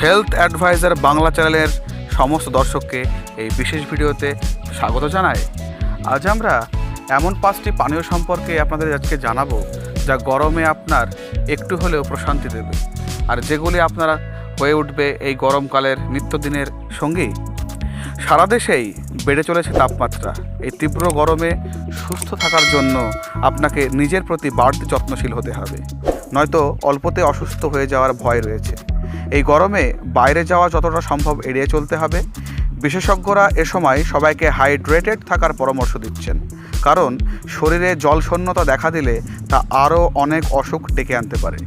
Health adviser Bangla চ্যানেলের সমস্ত দর্শককে এই বিশেষ ভিডিওতে স্বাগত জানাই। আজ আমরা এমন পাঁচটি পানীয় সম্পর্কে আপনাদের আজকে জানাব, যা গরমে আপনার একটু হলেও প্রশান্তি দেবে। আর যেগুলি আপনারা হয়ে উঠবে এই গরমকালের নিত্যদিনের সঙ্গী। সারা দেশেই বেড়ে চলেছে তাপমাত্রা। এই তীব্র গরমে সুস্থ থাকার জন্য আপনাকে নিজের প্রতি বাড়তি যত্নশীল হতে হবে। নয়তো অল্পতে অসুস্থ হয়ে যাওয়ার ভয় রয়েছে। এই গরমে বাইরে যাওয়া যতটা সম্ভব এড়িয়ে চলতে হবে। বিশেষজ্ঞরা এ সময় সবাইকে হাইড্রেটেড থাকার পরামর্শ দিচ্ছেন। কারণ শরীরে জলশূন্যতা দেখা দিলে তা আরও অনেক অসুখ ডেকে আনতে পারে।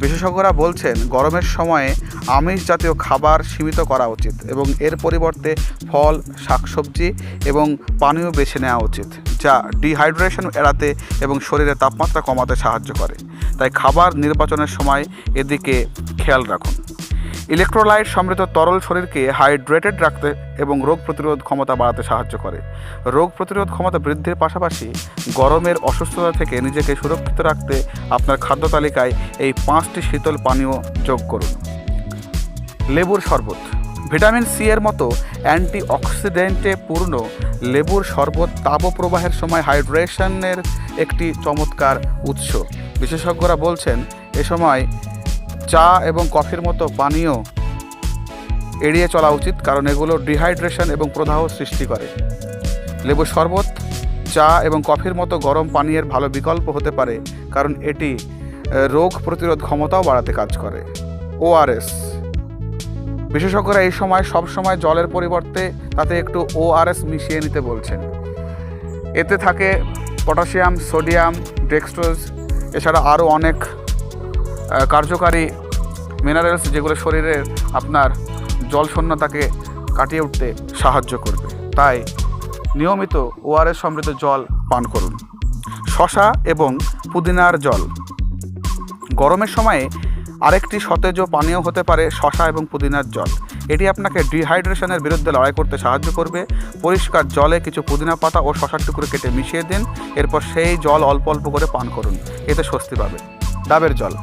বিশেষজ্ঞরা বলছেন, গরমের সময়ে আমিষ জাতীয় খাবার সীমিত করা উচিত এবং এর পরিবর্তে ফল, শাকসবজি এবং পানীয় বেছে নেওয়া উচিত, যা ডিহাইড্রেশন এড়াতে এবং শরীরের তাপমাত্রা কমাতে সাহায্য করে। তাই খাবার নির্বাচনের সময় এদিকে খেয়াল রাখুন। ইলেকট্রোলাইট সমৃদ্ধ তরল শরীরকে হাইড্রেটেড রাখতে এবং রোগ প্রতিরোধ ক্ষমতা বাড়াতে সাহায্য করে। রোগ প্রতিরোধ ক্ষমতা বৃদ্ধির পাশাপাশি গরমের অসুস্থতা থেকে নিজেকে সুরক্ষিত রাখতে আপনার খাদ্য তালিকায় এই পাঁচটি শীতল পানীয় যোগ করুন। লেবুর শরবত। ভিটামিন সি এর মতো অ্যান্টি অক্সিডেন্টে পূর্ণ লেবুর শরবত তাপপ্রবাহের সময় হাইড্রেশনের একটি চমৎকার উৎস। বিশেষজ্ঞরা বলছেন, এ সময় চা এবং কফির মতো পানীয় এড়িয়ে চলা উচিত, কারণ এগুলো ডিহাইড্রেশন এবং প্রদাহ সৃষ্টি করে। লেবুর শরবত, চা এবং কফির মতো গরম পানীয়ের ভালো বিকল্প হতে পারে, কারণ এটি রোগ প্রতিরোধ ক্ষমতাও বাড়াতে কাজ করে। ওআরএস বিশেষজ্ঞরা এই সময় সব সময় জলের পরিবর্তে তাতে একটু ওআরএস মিশিয়ে নিতে বলছেন। এতে থাকে পটাশিয়াম, সোডিয়াম ডেক্সট্রোজ এছাড়া আরও অনেক কার্যকারী মিনারেলস যেগুলো শরীরের আপনার জল শূন্যতাকে কাটিয়ে উঠতে সাহায্য করবে। তাই নিয়মিত ওআরএস সমৃদ্ধ জল পান করুন। শশা এবং পুদিনার জল। গরমের সময়ে আরেকটি সতেজ পানীয় হতে পারে শশা এবং পুদিনার জল। এটি আপনাকে ডিহাইড্রেশনের বিরুদ্ধে লড়াই করতে সাহায্য করবে। পরিষ্কার জলে কিছু পুদিনা পাতা ও শশার টুকরো কেটে মিশিয়ে দিন। এরপর সেই জল অল্প অল্প করে পান করুন। এতে স্বস্তি পাবে। ডাবের জল।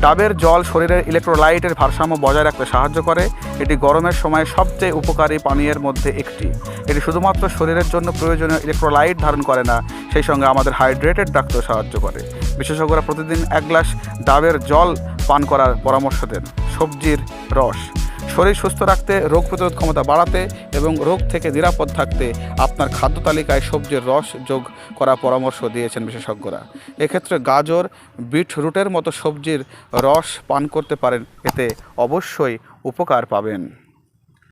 ডাবের জল শরীরের ইলেকট্রোলাইটের ভারসাম্য বজায় রাখতে সাহায্য করে। এটি গরমের সময় সবচেয়ে উপকারী পানীয়ের মধ্যে একটি। এটি শুধুমাত্র শরীরের জন্য প্রয়োজনীয় ইলেকট্রোলাইট ধারণ করে না, সেই সঙ্গে আমাদের হাইড্রেটেড রাখতেও সাহায্য করে। বিশেষজ্ঞরা প্রতিদিন এক গ্লাস ডাবের জল পান করার পরামর্শ দেন। সবজির রস। শরীর সুস্থ রাখতে, রোগ প্রতিরোধ ক্ষমতা বাড়াতে এবং রোগ থেকে নিরাপদ থাকতে আপনার খাদ্য তালিকায় সবজির রস যোগ করা পরামর্শ দিয়েছেন বিশেষজ্ঞরা। এক্ষেত্রে গাজর বিট রুটের মতো সবজির রস পান করতে পারেন, এতে অবশ্যই উপকার পাবেন।